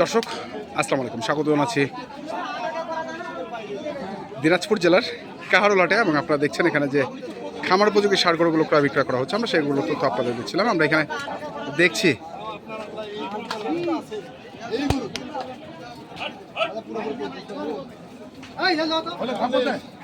দর্শক, আসসালামু আলাইকুম। স্বাগত জানাচ্ছি দিনাজপুর জেলার কাহারোলাটে এবং আপনারা দেখছেন এখানে যে খামার উপযোগী সার গরুগুলো ক্রয় বিক্রয় করা হচ্ছে। আমরা সেগুলো তথ্য আপনাদের দিচ্ছিলাম। আমরা এখানে দেখছি হ্যাঁ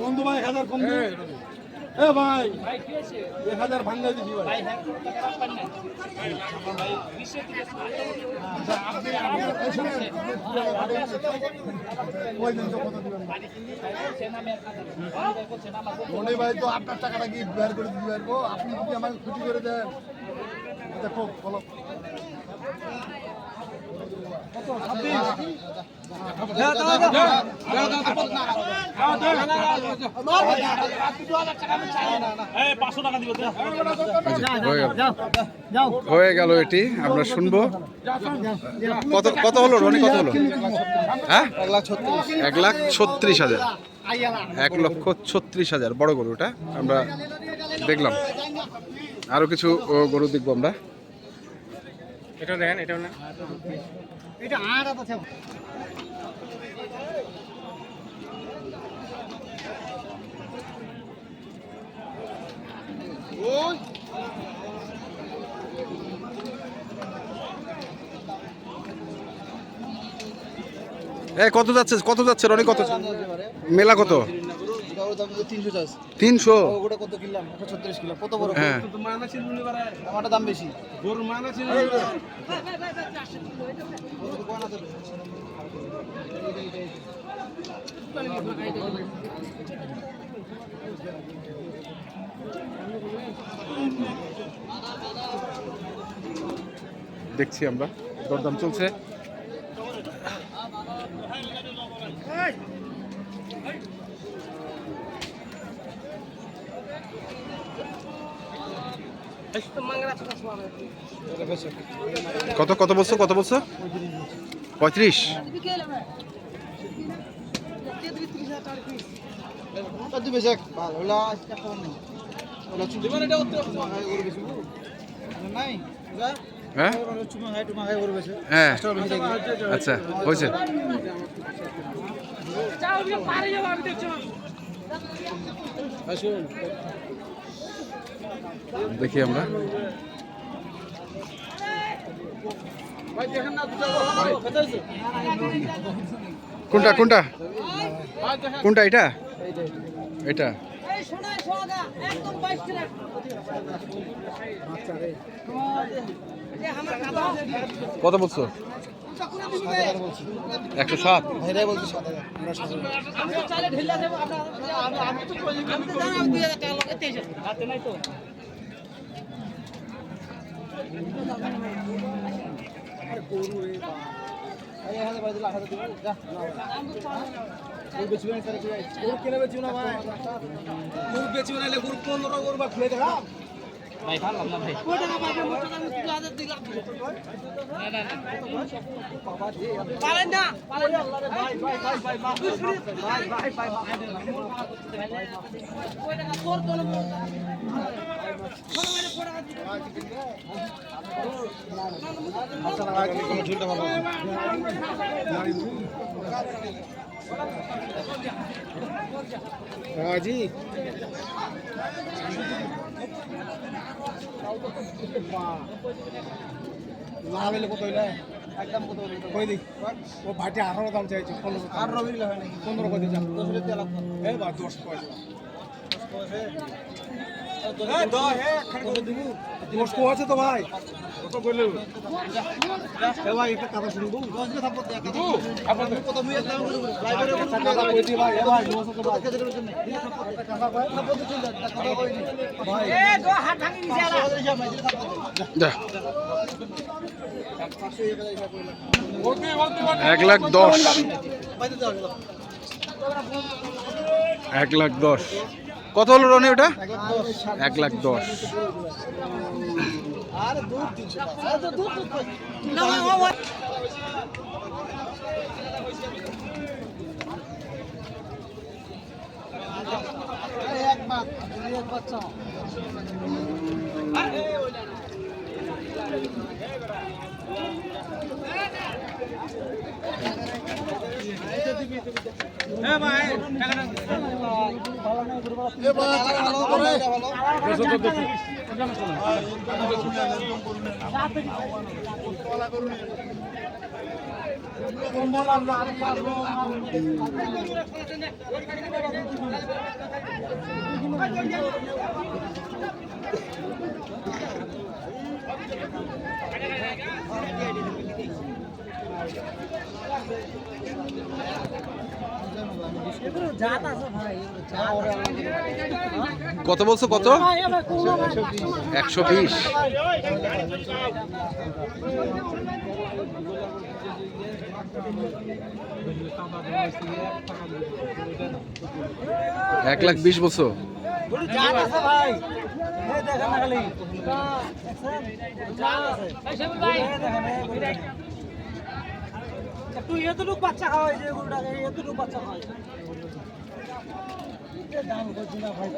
বন্ধু ভাই হাজার কম এ ভাই, এক হাজার ভাঙ্গা দিছি ভাই। মনে ভাই, তো আপনার টাকাটা কি বের করে দিতে পারব? আপনি যদি আমাকে ক্ষতি করে দেন দেখো বলো হয়ে গেল এটি, আমরা শুনব। কত কত হলো, রনি, কত হলো? হ্যাঁ? এক লাখ ছত্রিশ হাজার। এক লক্ষ ছত্রিশ হাজার, বড় গরুটা আমরা দেখলাম। আরও কিছু গরু দেখব আমরা। এটা দেখেন এটা না এ কত যাচ্ছে? কত যাচ্ছে রনি কত? মেলা কত? তিনশো চাষ। তিনশো? ওটা কত কিনলাম? একশো ছত্রিশ কিলো। কত বড়? হ্যাঁ। আমারটা দাম বেশি। দেখছি আমরা। দরদাম চলছে। কত কত বলছো কত বলছো? পঁয়ত্রিশ। হ্যাঁ? হ্যাঁ। আচ্ছা হয়েছে। দেখি আমরা কোনটা কোনটা কোনটা এটা এটা কত বলছো একশো সাত গরু বেচবি না কিনে বেচবি না ভাই বেচবি না পনেরো গরু বা খুলে দেখা ভাই ভাবলাম না ভাই জি লাভ এলে কত হইলে একদম কত হইলে কই দি? ও ভাটি আঠারো দাম চাইছে পনেরো আর রবি হয় নাকি? পনেরো কত দাম দশ হাজার লাখ এই বা দশ পয়সা। দশ পয়সা? কষ্ট আছে তো ভাই এক লাখ দশ। এক লাখ দশ। কত হলো রনে ওটা? এক লাখ দশ। আর দুধ 300 আর তো দুধ দুধ না ও ও এক এ ভাই ভালো করে ভালো কত বলছো কত? একশো বিশ। এক লাখ বিশ বলছো একটু এতটুকু বাচ্চা খাওয়াই যে গরুটাকে এতটুকু বাচ্চা খাওয়াই এ দাম করছি না ভাই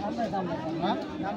দাম দাম হ্যাঁ দাম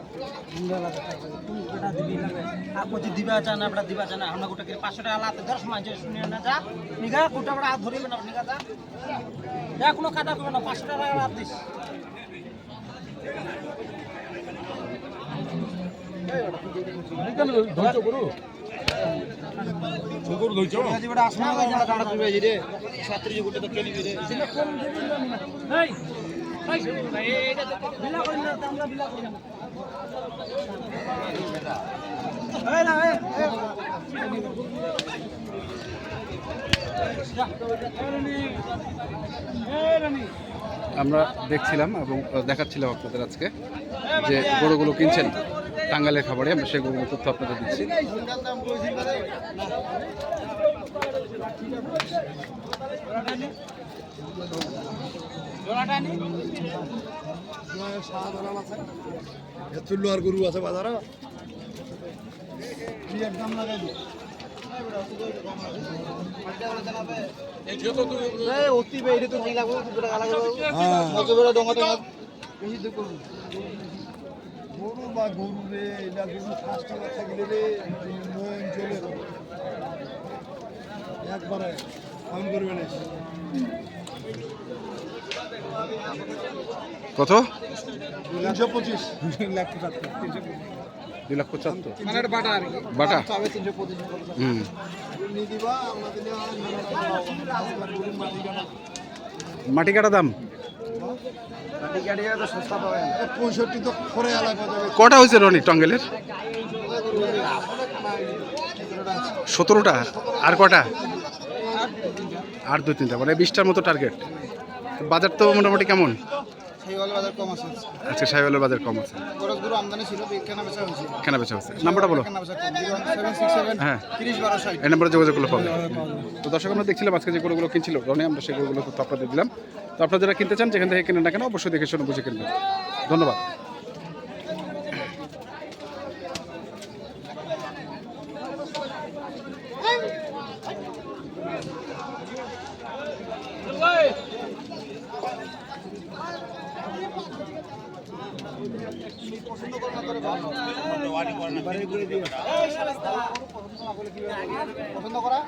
দিবা চান আপনার দিবা চান আমরা গোটা পাঁচশো টাকা লাতে দশ মাস শুনে না যা নিগা গোটা বড় হাত ধরিবে না নিগা যা যা কোনো কাটা করবে না পাঁচশো টাকা লাত দিস এই ভাই ভাই এটা তো বিলা করি না আমরা বিলা করি না এই না এই আমরা দেখছিলাম এবং দেখাচ্ছিলাম আপনাদের আজকে যে গরুগুলো কিনছেন টাঙ্গালের খাবারে। আমরা সেই গরুগুলো তথ্য আপনাদের দিচ্ছি। আর গরু আছে বাজারে। এই অতি বেড়ে তো কি লাগবে? দুটো টাকা লাগবে হ্যাঁ। কত বড় দুঃখ গরু বা গরু রে এটা গরু পাঁচটা বাচ্চা গেলে রে নয়ন চলে একবারে ফোন করবে না। কত? তিনশো পঁচিশ। দুই লাখ পঁচাত্তর। বাটা হুম। মাটি কাটা দাম? কটা হয়েছে রনি টঙ্গেলের? সতেরোটা। আর কটা? আর দু তিনটা। মানে বিশটার মতো টার্গেট বাজার তো মোটামুটি কেমন? সেইওয়ালা বাজার কম আছে। সাহেবের বাজার কম কেনা বেচা কেনা হচ্ছে নাম্বারটা বলো। কেনা হ্যাঁ। এই নাম্বারে যোগাযোগগুলো পাবে। তো দর্শক আমরা দেখছিলাম আজকে যে গরুগুলো কিনছিল রনি আমরা সেই গরুগুলো তো আপনাদের দিলাম। তো আপনারা যারা কিনতে চান যেখান থেকে কেনেন না কেন অবশ্যই দেখে শুনে বুঝে কিনবেন। ধন্যবাদ। পছন্দ করে না করে ভালো। পছন্দ করা?